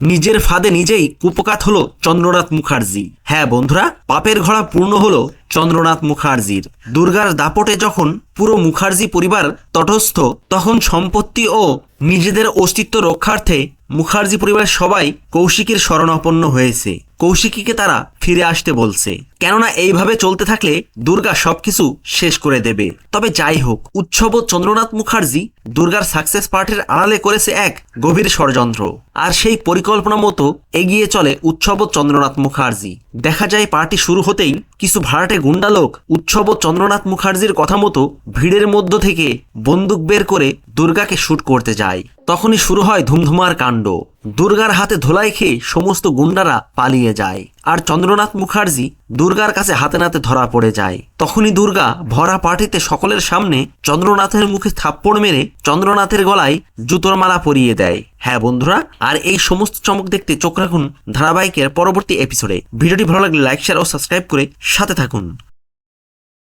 নিজের ফাঁদে নিজেই কুপকাত হলো চন্দ্রনাথ মুখার্জি। হ্যাঁ বন্ধুরা, পাপের ঘোড়া পূর্ণ হলো চন্দ্রনাথ মুখার্জির। দুর্গার দাপটে যখন পুরো মুখার্জি পরিবার তটস্থ, তখন সম্পত্তি ও নিজেদের অস্তিত্ব রক্ষার্থে মুখার্জি পরিবারের সবাই কৌশিকীর শরণাপন্ন হয়েছে। কৌশিকীকে তারা ফিরে আসতে বলছে। কেননা এইভাবে চলতে থাকলে দুর্গা সবকিছু শেষ করে দেবে। তবে যাই হোক, উৎসব চন্দ্রনাথ মুখার্জি দুর্গার সাকসেস পার্টির আড়ালে করেছে এক গভীর ষড়যন্ত্র। আর সেই পরিকল্পনা মতো এগিয়ে চলে উৎসব চন্দ্রনাথ মুখার্জি। দেখা যায় পার্টি শুরু হতেই কিছু ভাড়াটে গুন্ডা লোক উৎসব চন্দ্রনাথ মুখার্জির কথা মতো ভিড়ের মধ্য থেকে বন্দুক বের করে দুর্গাকে শ্যুট করতে যায়। তখনই শুরু হয় ধুমধুমার কাণ্ড। দুর্গার হাতে ধোলাই খেয়ে সমস্ত গুন্ডারা পালিয়ে যায়। আর চন্দ্রনাথ মুখার্জি দুর্গার কাছে হাতে নাতে ধরা পড়ে যায়। তখনই দুর্গা ভরা পার্টিতে সকলের সামনে চন্দ্রনাথের মুখে থাপ্পড় মেরে চন্দ্রনাথের গলায় জুতোর মালা পরিয়ে দেয়। হ্যাঁ বন্ধুরা, আর এই সমস্ত চমক দেখতে চোখ রাখুন ধারাবাহিকের পরবর্তী এপিসোডে ভিডিওটি ভালো লাগলে লাইক শেয়ার ও সাবস্ক্রাইব করে সাথে থাকুন।